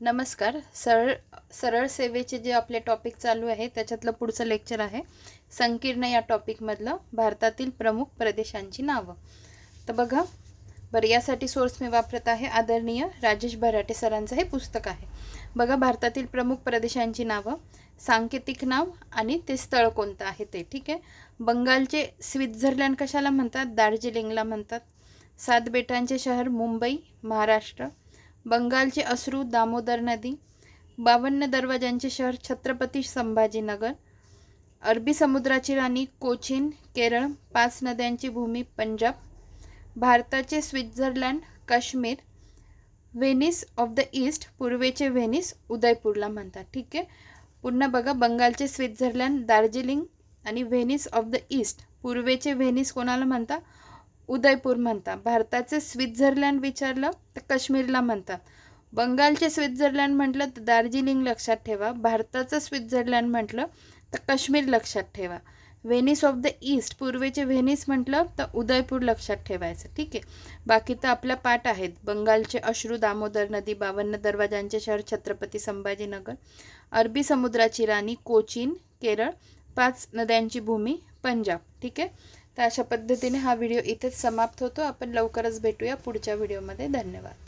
नमस्कार. सरळ सरळ सेवेचे जे आपले टॉपिक चालू आहे त्याच्यातलं पुढचं लेक्चर आहे. संकीर्ण या टॉपिकमधलं भारतातील प्रमुख प्रदेशांची नावं. तर बघा बरं यासाठी सोर्स मी वापरत आहे आदरणीय राजेश भराटे सरांचं हे पुस्तक आहे. बघा भारतातील प्रमुख प्रदेशांची नावं. सांकेतिक नाव आणि ते स्थळ कोणतं आहे ते ठीक आहे? बंगालचे स्वित्झर्लंड कशाला म्हणतात? दार्जिलिंगला म्हणतात. सात बेटांचे शहर मुंबई महाराष्ट्र. बंगालचे अश्रू दामोदर नदी बावन्न दरवाजांचे शहर छत्रपती संभाजीनगर अरबी समुद्राची राणी कोचीन केरळ पाच नद्यांची भूमी पंजाब भारताचे Switzerland Kashmir Venice of the East पूर्वेचे Venice उदयपूरला म्हणतात. ठीक आहे? पुन्हा बघा बंगालचे स्वित्झर्लंड दार्जिलिंग आणि व्हेनिस ऑफ द ईस्ट पूर्वेचे व्हेनिस कोणाला म्हणतात? उदयपूर म्हणतात. भारताचे स्वित्झर्लंड विचारलं तर काश्मीरला म्हणतात. बंगालचे स्वित्झर्लंड म्हटलं तर दार्जिलिंग लक्षात ठेवा. भारताचं स्वित्झर्लंड म्हटलं तर काश्मीर लक्षात ठेवा. व्हेनिस ऑफ द ईस्ट पूर्वेचे व्हेनिस म्हटलं तर उदयपूर लक्षात ठेवायचं. ठीक आहे? बाकी तर आपल्या पाठ आहेत. बंगालचे अश्रू दामोदर नदी बावन्न दरवाजांचे शहर छत्रपती संभाजीनगर अरबी समुद्राची राणी कोचीन केरळ पाच नद्यांची भूमी पंजाब. ठीक आहे? तर अशा पद्धतीने हा व्हिडिओ इथेच समाप्त होतो. आपण लवकरच भेटूया पुढच्या व्हिडिओमध्ये. धन्यवाद.